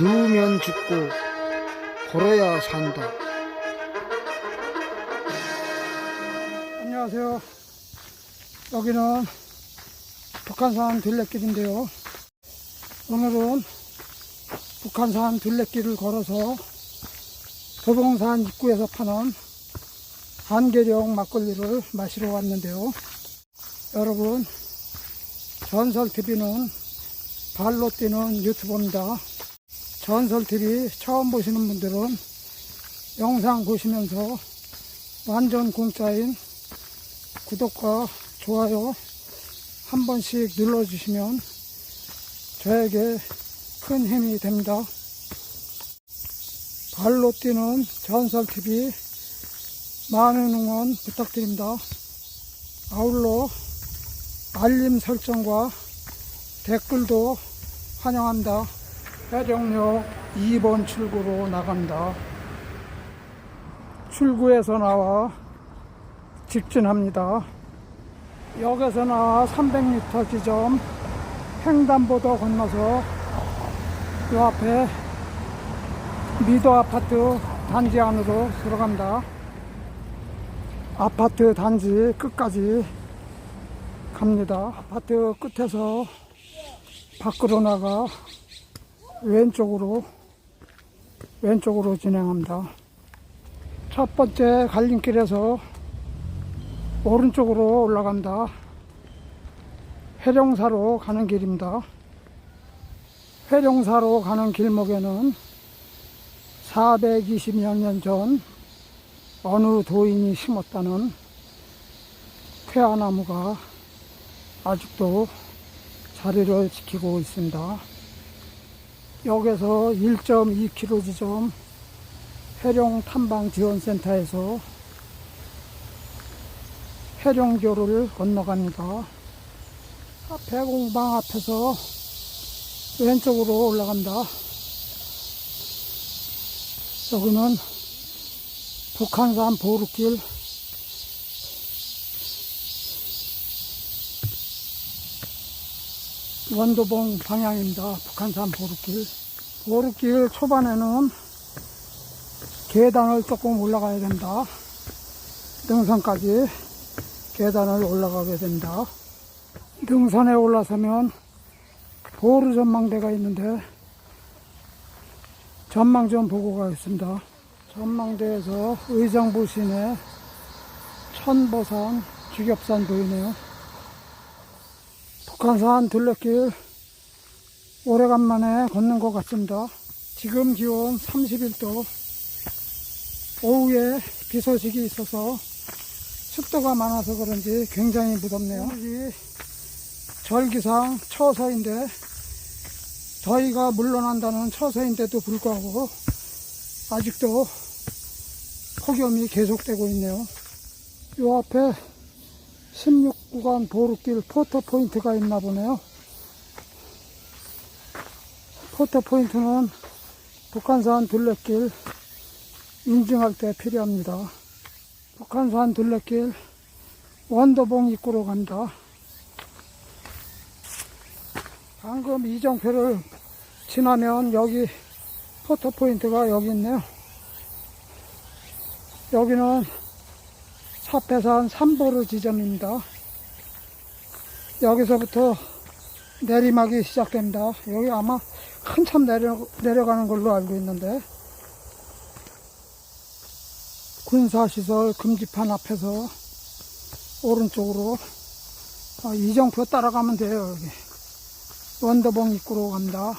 누우면 죽고 걸어야 산다. 안녕하세요. 여기는 북한산 둘레길인데요. 오늘은 북한산 둘레길을 걸어서 도봉산 입구에서 파는 한계령 막걸리를 마시러 왔는데요. 여러분, 전설TV는 발로 뛰는 유튜브입니다. 전설TV 처음 보시는 분들은 영상 보시면서 완전 공짜인 구독과 좋아요 한 번씩 눌러주시면 저에게 큰 힘이 됩니다. 발로 뛰는 전설TV 많은 응원 부탁드립니다. 아울러 알림 설정과 댓글도 환영합니다. 해정역 2번 출구로 나간다. 출구에서 나와 직진합니다. 역에서 나와 300m 지점 횡단보도 건너서 이 앞에 미도 아파트 단지 안으로 들어간다. 아파트 단지 끝까지 갑니다. 아파트 끝에서 밖으로 나가 왼쪽으로 왼쪽으로 진행합니다. 첫 번째 갈림길에서 오른쪽으로 올라간다. 회룡사로 가는 길입니다. 회룡사로 가는 길목에는 420여 년 전 어느 도인이 심었다는 쾌화나무가 아직도 자리를 지키고 있습니다. 역에서 1.2km 지점 해룡 탐방 지원센터에서 해룡교를 건너갑니다. 배공방 앞에서 왼쪽으로 올라간다. 여기는 북한산 보루길 원도봉 방향입니다. 북한산 보루길. 보루길 초반에는 계단을 조금 올라가야 된다. 등산까지 계단을 올라가게 된다. 등산에 올라서면 보루 전망대가 있는데 전망 좀 보고 가겠습니다. 전망대에서 의정부 시내 천보산 주겹산 보이네요. 북한산 둘레길 오래간만에 걷는 것 같습니다. 지금 기온 31도 오후에 비 소식이 있어서 습도가 많아서 그런지 굉장히 무덥네요. 이 절기상 처서인데 더위가 물러난다는 처서인데도 불구하고 아직도 폭염이 계속되고 있네요. 요 앞에 16 구간 도로길 포터 포인트가 있나 보네요. 포터 포인트는 북한산 둘레길 인증할 때 필요합니다. 북한산 둘레길 원도봉 입구로 간다. 방금 이정표를 지나면 여기 포터 포인트가 여기 있네요. 여기는 사패산 삼보르 지점입니다. 여기서부터 내리막이 시작됩니다. 여기 아마 한참 내려, 내려가는 걸로 알고 있는데 군사시설 금지판 앞에서 오른쪽으로 아, 이정표 따라가면 돼요. 여기 원더봉 입구로 갑니다.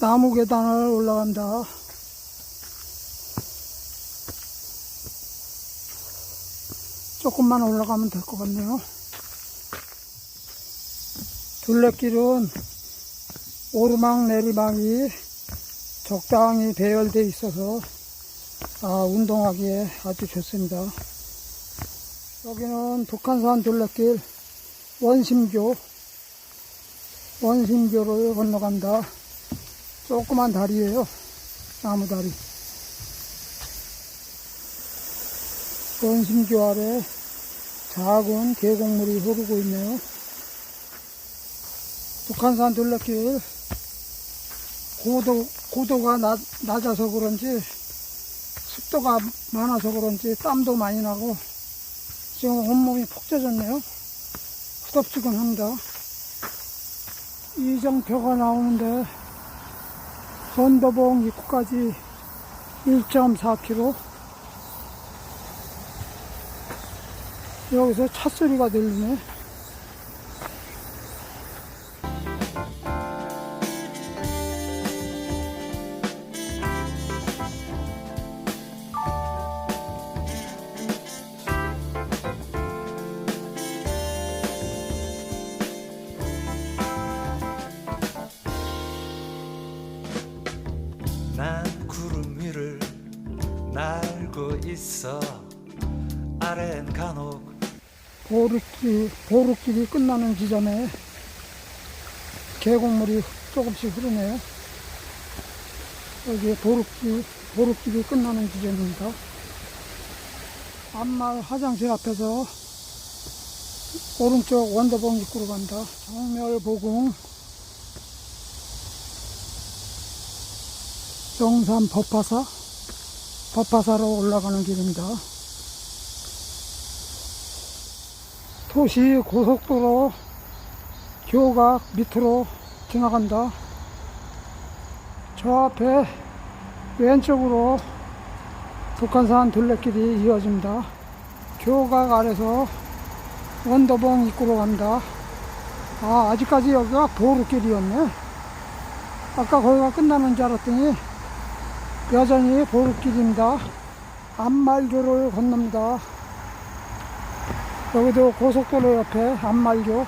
나무 계단을 올라간다. 조금만 올라가면 될 것 같네요. 둘레길은 오르막 내리막이 적당히 배열되어 있어서 아, 운동하기에 아주 좋습니다. 여기는 북한산 둘레길 원심교 원심교를 건너간다. 조그만 다리예요. 나무 다리. 원심교 아래 작은 계곡물이 흐르고 있네요. 북한산 둘레길 고도, 고도가 낮, 낮아서 그런지 습도가 많아서 그런지 땀도 많이 나고 지금 온몸이 푹 젖었네요. 후덥지근합니다. 이정표가 나오는데 건도봉 입구까지 1.4km 여기서 차 소리가 들리네. 아래엔 간혹 보루길, 보루길이 끝나는 지점에 계곡물이 조금씩 흐르네요. 여기 보루길, 보루길이 끝나는 지점입니다. 앞마을 화장실 앞에서 오른쪽 원더봉 입구로 간다. 정멸보궁 영산 법화사 법화사로 올라가는 길입니다. 도시 고속도로 교각 밑으로 지나간다. 저 앞에 왼쪽으로 북한산 둘레길이 이어집니다. 교각 아래서 원더봉 입구로 간다. 아, 아직까지 여기가 보루길이었네. 아까 거기가 끝나는 줄 알았더니 여전히 보루길입니다. 앞말교를 건넙니다. 여기도 고속도로 옆에 앞말교.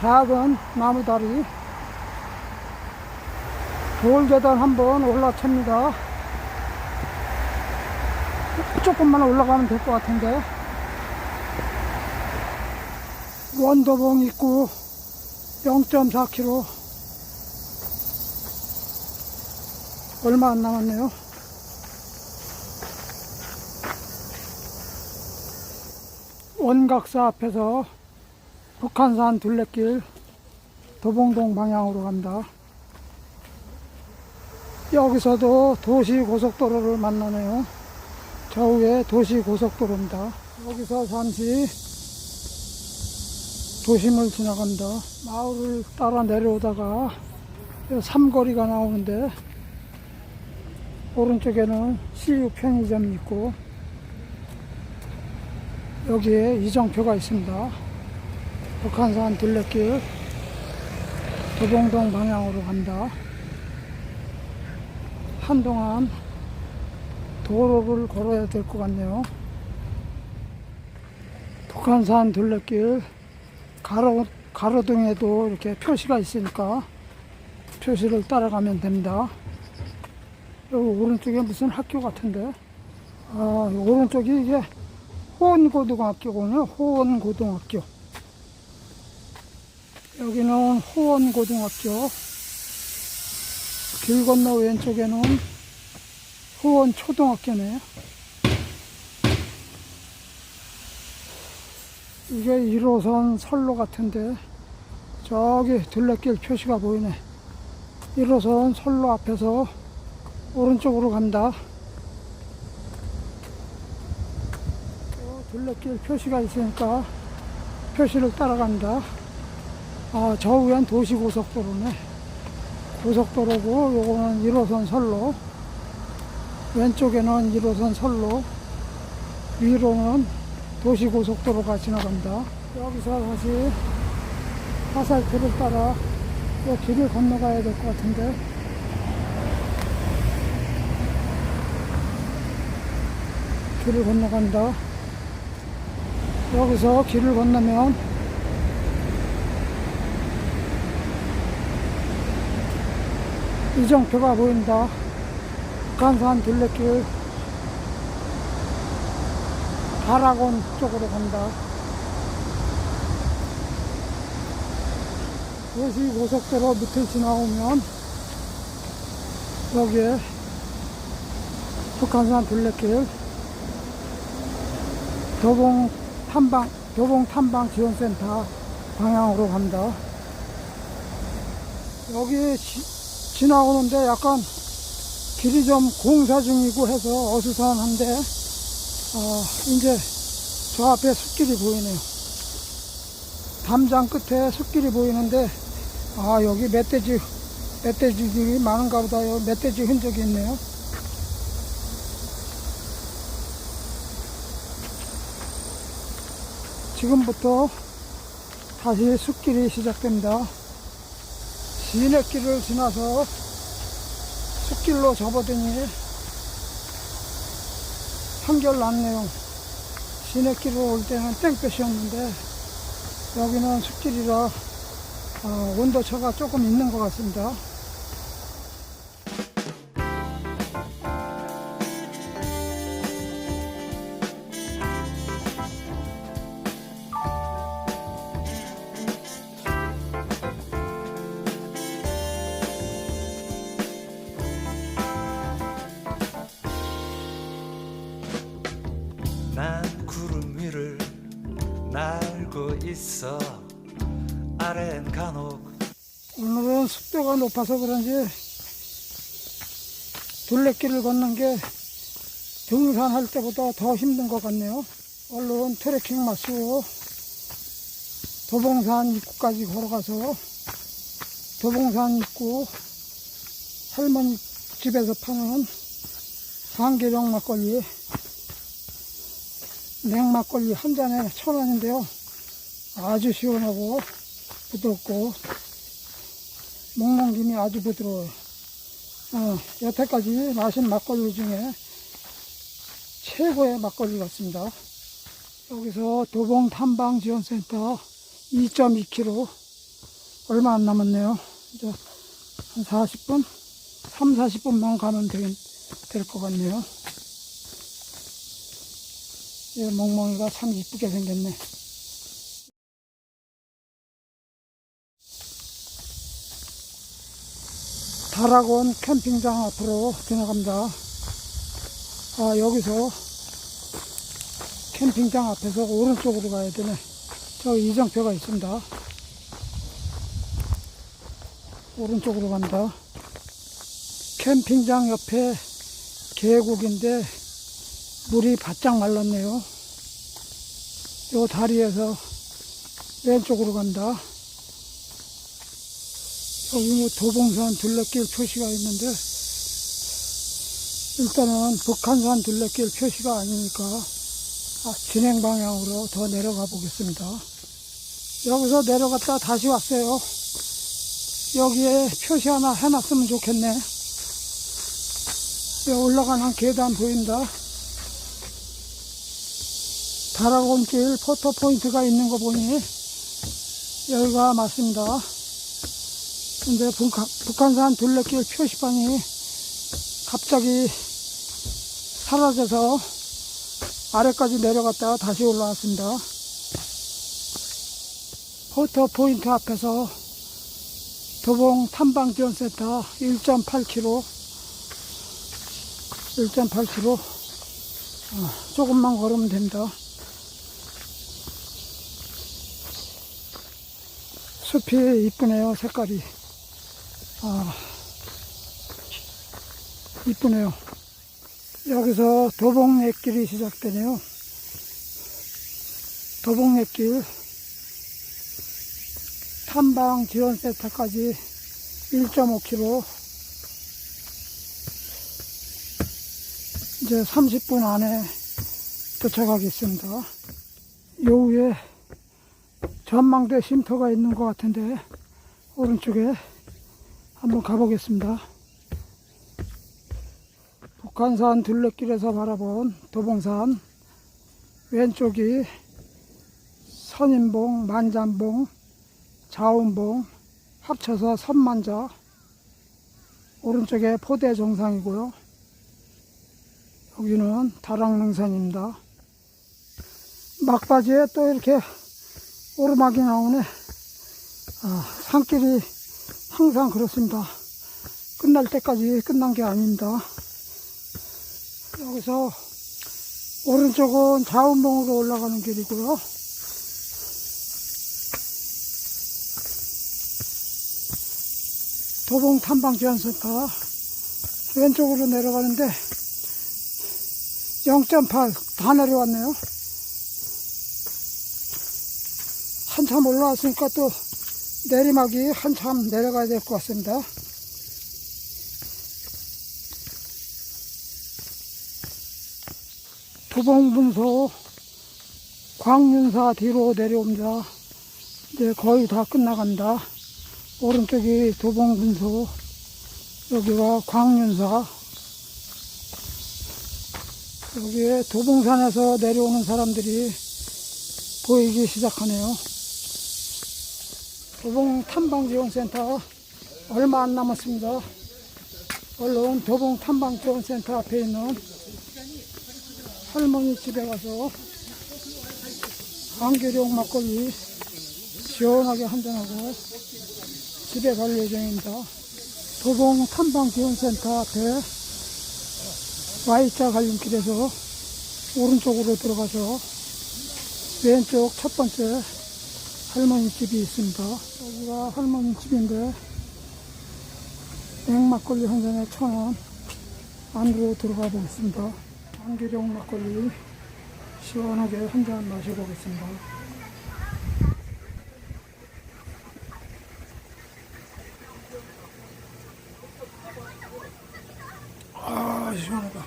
작은 나무다리. 돌계단 한번 올라찹니다. 조금만 올라가면 될 것 같은데. 원도봉 입구 0.4km 얼마 안 남았네요 원각사 앞에서 북한산 둘레길 도봉동 방향으로 간다. 여기서도 도시 고속도로를 만나네요. 좌우에 도시 고속도로입니다. 여기서 잠시 도심을 지나간다. 마을을 따라 내려오다가 삼거리가 나오는데 오른쪽에는 CU 편의점이 있고 여기에 이정표가 있습니다. 북한산 둘레길 도봉동 방향으로 간다. 한동안 도로를 걸어야 될 것 같네요. 북한산 둘레길 가로, 가로등에도 이렇게 표시가 있으니까 표시를 따라가면 됩니다. 여기 오른쪽에 무슨 학교 같은데 아, 오른쪽이 이게 호원고등학교군요. 호원고등학교. 여기는 호원고등학교. 길 건너 왼쪽에는 호원초등학교네요. 이게 1호선 선로 같은데 저기 둘레길 표시가 보이네. 1호선 선로 앞에서 오른쪽으로 간다. 어, 둘레길 표시가 있으니까 표시를 따라간다. 아, 저 위엔 도시고속도로네. 고속도로고, 요거는 1호선 선로. 왼쪽에는 1호선 선로. 위로는 도시고속도로가 지나간다. 여기서 다시 화살표를 따라 이 길을 건너가야 될 것 같은데. 길을 건너간다. 여기서 길을 건너면 이정표가 보인다. 북한산 둘레길 가락원 쪽으로 간다. 도시 고속도로 밑을 지나오면 여기에 북한산 둘레길 도봉 탐방, 도봉 탐방 지원센터 방향으로 간다. 여기 지, 지나오는데 약간 길이 좀 공사 중이고 해서 어수선한데 어, 이제 저 앞에 숲길이 보이네요. 담장 끝에 숲길이 보이는데 아 여기 멧돼지 멧돼지들이 많은가 보다 요 멧돼지 흔적이 있네요. 지금부터 다시 숲길이 시작됩니다. 시내길을 지나서 숲길로 접어드니 한결 낫네요. 시내길로 올 때는 땡볕이었는데 여기는 숲길이라 어, 온도차가 조금 있는 것 같습니다. 있어 아래엔 간혹 오늘은 습도가 높아서 그런지 둘레길을 걷는 게 등산할 때보다 더 힘든 것 같네요. 얼른 트레킹 마치고 도봉산 입구까지 걸어가서 도봉산 입구 할머니 집에서 파는 한계령 막걸리 냉막걸리 한 잔에 천 원인데요. 아주 시원하고 부드럽고 먹는 김이 아주 부드러워요. 어, 여태까지 마신 막걸리 중에 최고의 막걸리 같습니다. 여기서 도봉 탐방 지원센터 2.2km 얼마 안 남았네요. 이제 한 40분? 3, 40분만 가면 될 것 같네요. 이 멍멍이가 참 이쁘게 생겼네. 다락원 캠핑장 앞으로 지나갑니다. 아, 여기서 캠핑장 앞에서 오른쪽으로 가야 되네. 저 이정표가 있습니다. 오른쪽으로 간다. 캠핑장 옆에 계곡인데 물이 바짝 말랐네요. 요 다리에서 왼쪽으로 간다. 여기 도봉산 둘레길 표시가 있는데 일단은 북한산 둘레길 표시가 아니니까 아, 진행 방향으로 더 내려가 보겠습니다. 여기서 내려갔다 다시 왔어요. 여기에 표시 하나 해놨으면 좋겠네. 올라가는 계단 보인다. 다락원길 포토포인트가 있는 거 보니 여기가 맞습니다. 근데 북한, 북한산 둘레길 표시판이 갑자기 사라져서 아래까지 내려갔다가 다시 올라왔습니다. 포토포인트 앞에서 도봉 탐방지원센터 1.8km 1.8km 어, 조금만 걸으면 됩니다. 숲이 이쁘네요, 색깔이. 아, 이쁘네요. 여기서 도봉옛길이 시작되네요. 도봉옛길 탐방 지원센터까지 1.5km 이제 30분 안에 도착하겠습니다. 요 위에 전망대 쉼터가 있는 것 같은데 오른쪽에 한번 가보겠습니다. 북한산 둘레길에서 바라본 도봉산 왼쪽이 선인봉, 만잔봉, 자운봉 합쳐서 선만자 오른쪽에 포대 정상이고요. 여기는 다락능선입니다. 막바지에 또 이렇게 오르막이 나오네. 아, 산길이 항상 그렇습니다. 끝날 때까지 끝난 게 아닙니다. 여기서 오른쪽은 자운봉으로 올라가는 길이고요. 도봉 탐방지원센터 왼쪽으로 내려가는데 0.8 다 내려왔네요. 한참 올라왔으니까 또 내리막이 한참 내려가야 될 것 같습니다. 도봉분소 광윤사 뒤로 내려옵니다. 이제 거의 다 끝나간다. 오른쪽이 도봉분소, 여기가 광윤사. 여기에 도봉산에서 내려오는 사람들이 보이기 시작하네요. 도봉 탐방지원센터 얼마 안 남았습니다. 얼른 도봉 탐방지원센터 앞에 있는 할머니 집에 가서 안개령 막걸리 시원하게 한잔하고 집에 갈 예정입니다. 도봉 탐방지원센터 앞에 Y자 갈림길에서 오른쪽으로 들어가서 왼쪽 첫 번째 할머니 집이 있습니다. 여기가 할머니 집인데 냉막걸리 한 잔에 천 원 안으로 들어가 보겠습니다. 안개령 막걸리 시원하게 한 잔 마셔보겠습니다. 아 시원하다.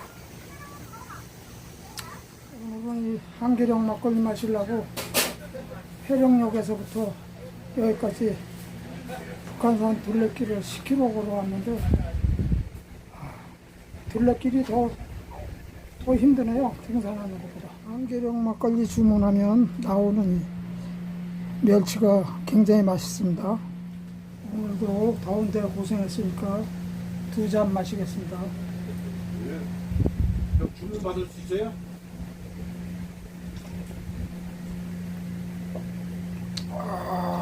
오늘은 이 한계령 막걸리 마시려고 해령역에서부터 여기까지 북한산 둘레길을 10km 걸어왔는데 아, 둘레길이 더, 더 힘드네요 등산하는 것보다. 한계령 막걸리 주문하면 나오는 멸치가 굉장히 맛있습니다. 오늘도 더운데 고생했으니까 두 잔 마시겠습니다. 주문 받을 수 있어요?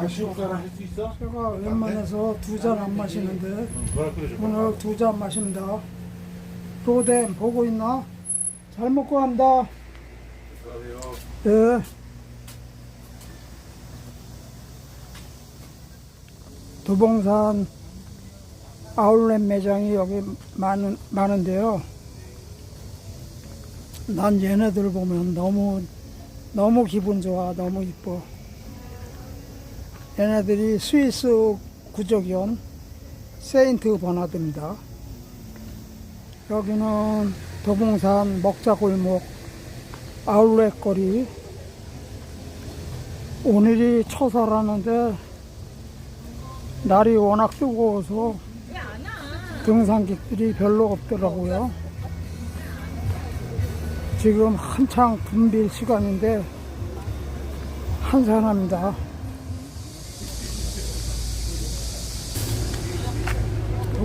다시 옥사랑 할수 있어? 제가 웬만해서 두 잔 안 마시는데 뭐라 그러죠? 오늘 두 잔 마십니다. 로뎀 보고 있나? 잘 먹고 간다. 네. 도봉산 아울렛 매장이 여기 많은, 많은데요. 난 얘네들 보면 너무, 너무 기분 좋아. 너무 이뻐. 얘네들이 스위스 구적이온 세인트 버나드입니다. 여기는 도봉산 먹자골목 아울렛 거리. 오늘이 처사라는데 날이 워낙 뜨거워서 등산객들이 별로 없더라고요. 지금 한창 분빌 시간인데 한산합니다.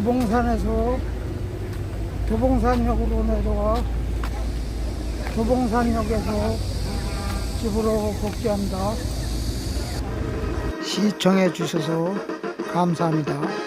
도봉산에서 도봉산역으로 내려와 도봉산역에서 집으로 복귀합니다. 시청해 주셔서 감사합니다.